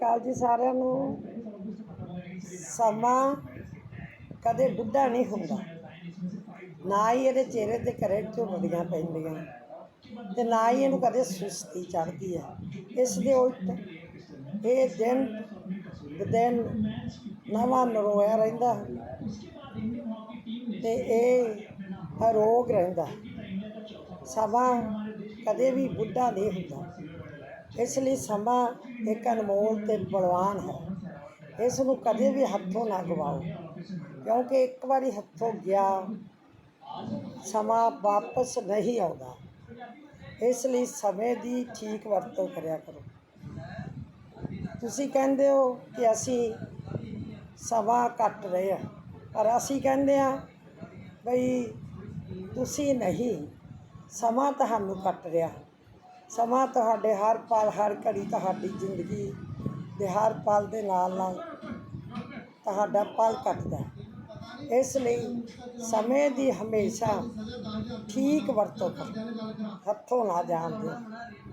ਕਾਲ ਜੀ ਸਾਰਿਆਂ ਨੂੰ। ਸਮਾਂ ਕਦੇ ਬੁੱਢਾ ਨਹੀਂ ਹੁੰਦਾ। ਨਾ ਹੀ ਇਹਦੇ ਚਿਹਰੇ ਤੇ ਕਰੇ ਝੁਰੜੀਆਂ ਪੈਂਦੀਆਂ। ਤੇ ਨਾ ਹੀ ਇਹਨੂੰ ਕਦੇ ਸੁਸਤੀ ਚੜ੍ਹਦੀ ਹੈ ਇਸ ਦੇ ਉਲਟ ਇਹ ਦਿਨ ਦਿਨ ਨਵਾਂ ਨਰੋਇਆ ਰਹਿੰਦਾ। ਤੇ ਇਹ ਅਰੋਗ ਰਹਿੰਦਾ। ਸਮਾਂ ਕਦੇ ਵੀ ਬੁੱਢਾ ਨਹੀਂ ਹੁੰਦਾ। ਇਸ ਲਈ ਸਮਾਂ ਇੱਕ ਅਨਮੋਲ ਤੇ ਬਲਵਾਨ ਹੈ। ਇਸ ਨੂੰ ਕਦੇ ਵੀ ਹੱਥੋਂ ਨਾ ਗਵਾਓ, ਕਿਉਂਕਿ ਇੱਕ ਵਾਰੀ ਹੱਥੋਂ ਗਿਆ, ਸਮਾਂ ਵਾਪਸ ਨਹੀਂ ਆਉਂਦਾ। ਇਸ ਲਈ ਸਮੇਂ ਦੀ ਠੀਕ ਵਰਤੋਂ ਕਰਿਆ ਕਰੋ। ਤੁਸੀਂ ਕਹਿੰਦੇ ਹੋ ਕਿ ਅਸੀਂ ਸਮਾਂ ਕੱਟ ਰਹੇ ਹਾਂ, ਪਰ ਅਸੀਂ ਕਹਿੰਦੇ ਹਾਂ ਬਈ ਤੁਸੀਂ ਨਹੀਂ, ਸਮਾਂ ਤੁਹਾਨੂੰ ਕੱਟ ਰਿਹਾ। ਸਮਾਂ ਤੁਹਾਡੇ ਹਰ ਪਲ, ਹਰ ਘੜੀ ਤੁਹਾਡੀ ਜ਼ਿੰਦਗੀ ਦੇ ਹਰ ਪਲ ਦੇ ਨਾਲ ਨਾਲ ਤੁਹਾਡਾ ਪਲ ਕੱਟਦਾ ਇਸ ਲਈ ਸਮੇਂ ਦੀ ਹਮੇਸ਼ਾ ਠੀਕ ਵਰਤੋਂ ਕਰੋ। ਹੱਥੋਂ ਨਾ ਜਾਣ ਦਿਓ।